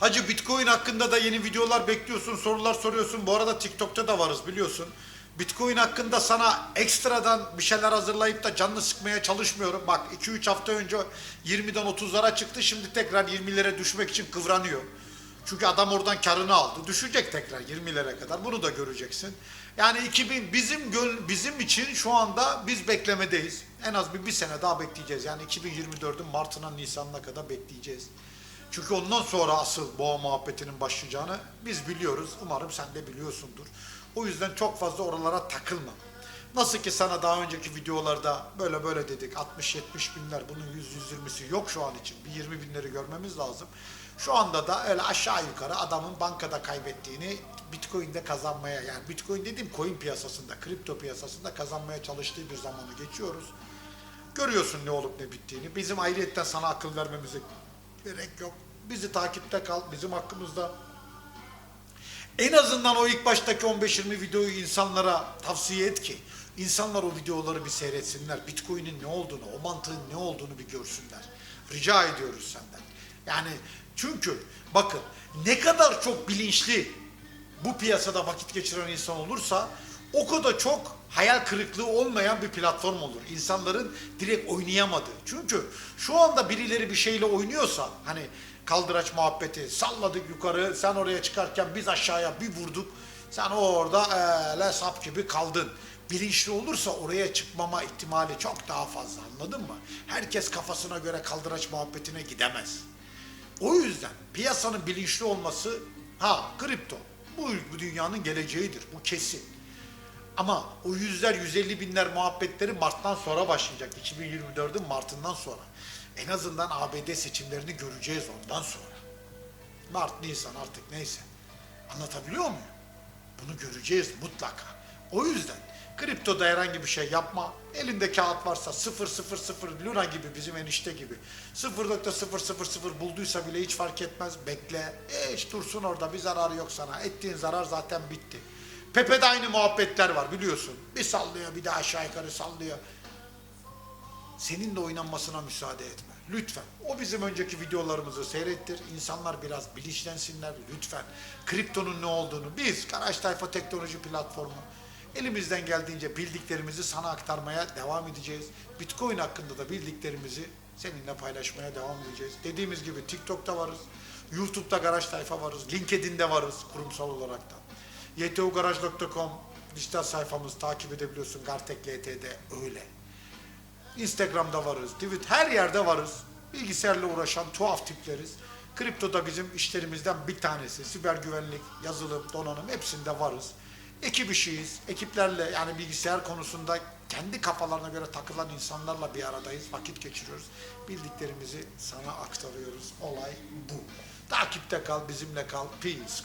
Hacı Bitcoin hakkında da yeni videolar bekliyorsun, sorular soruyorsun. Bu arada TikTok'ta da varız biliyorsun. Bitcoin hakkında sana ekstradan bir şeyler hazırlayıp da canını sıkmaya çalışmıyorum. Bak 2-3 hafta önce 20'den 30'lara çıktı. Şimdi tekrar 20'lere düşmek için kıvranıyor. Çünkü adam oradan karını aldı. Düşecek tekrar 20'lere kadar. Bunu da göreceksin. Yani 2000 bizim gönl- bizim için şu anda biz beklemedeyiz. En az bir, bir sene daha bekleyeceğiz. Yani 2024'ün Mart'ına Nisan'ına kadar bekleyeceğiz. Çünkü ondan sonra asıl boğa muhabbetinin başlayacağını biz biliyoruz. Umarım sen de biliyorsundur. O yüzden çok fazla oralara takılma. Nasıl ki sana daha önceki videolarda böyle böyle dedik 60-70 binler bunun 100-120'si yok şu an için. Bir 20 binleri görmemiz lazım. Şu anda da öyle aşağı yukarı adamın bankada kaybettiğini Bitcoin'de kazanmaya yani Bitcoin dediğim coin piyasasında, kripto piyasasında kazanmaya çalıştığı bir zamanı geçiyoruz. Görüyorsun ne olup ne bittiğini. Bizim ayrıyetten sana akıl vermemize gerek yok. Bizi takipte kal, bizim hakkımızda en azından o ilk baştaki 15-20 videoyu insanlara tavsiye et ki insanlar o videoları bir seyretsinler. Bitcoin'in ne olduğunu, o mantığın ne olduğunu bir görsünler. Rica ediyoruz senden. Yani çünkü bakın ne kadar çok bilinçli bu piyasada vakit geçiren insan olursa o kadar çok hayal kırıklığı olmayan bir platform olur. İnsanların direkt oynayamadığı. Çünkü şu anda birileri bir şeyle oynuyorsa hani kaldıraç muhabbeti salladık yukarı sen oraya çıkarken biz aşağıya bir vurduk. Sen orada öyle sap gibi kaldın. Bilinçli olursa oraya çıkmama ihtimali çok daha fazla anladın mı? Herkes kafasına göre kaldıraç muhabbetine gidemez. O yüzden piyasanın bilinçli olması ha kripto bu, bu dünyanın geleceğidir bu kesin. Ama o yüzler 150 binler muhabbetleri Mart'tan sonra başlayacak. 2024'ün Mart'ından sonra. En azından ABD seçimlerini göreceğiz ondan sonra. Mart, Nisan artık neyse. Anlatabiliyor muyum? Bunu göreceğiz mutlaka. O yüzden kriptoda herhangi bir şey yapma. Elinde kağıt varsa 000 Luna gibi bizim enişte gibi 0.000 bulduysa bile hiç fark etmez. Bekle. E hiç dursun orada bir zararı yok sana. Ettiğin zarar zaten bitti. Pepe'de aynı muhabbetler var biliyorsun. Bir sallıyor bir de aşağı yukarı sallıyor. Senin de oynanmasına müsaade etme. Lütfen. O bizim önceki videolarımızı seyrettir. İnsanlar biraz bilinçlensinler lütfen. Kriptonun ne olduğunu biz Karaş Tayfa Teknoloji Platformu elimizden geldiğince bildiklerimizi sana aktarmaya devam edeceğiz. Bitcoin hakkında da bildiklerimizi seninle paylaşmaya devam edeceğiz. Dediğimiz gibi TikTok'ta varız. YouTube'da Garaj Tayfa varız. LinkedIn'de varız kurumsal olarak da. ytugaraj.com dijital sayfamız takip edebiliyorsun. Gartek LT'de öyle. Instagram'da varız, Twitter her yerde varız. Bilgisayarla uğraşan tuhaf tipleriz. Kripto da bizim işlerimizden bir tanesi. Siber güvenlik, yazılım, donanım hepsinde varız. Ekip işiyiz. Ekiplerle yani bilgisayar konusunda kendi kafalarına göre takılan insanlarla bir aradayız. Vakit geçiriyoruz. Bildiklerimizi sana aktarıyoruz. Olay bu. Takipte kal, bizimle kal. Peace.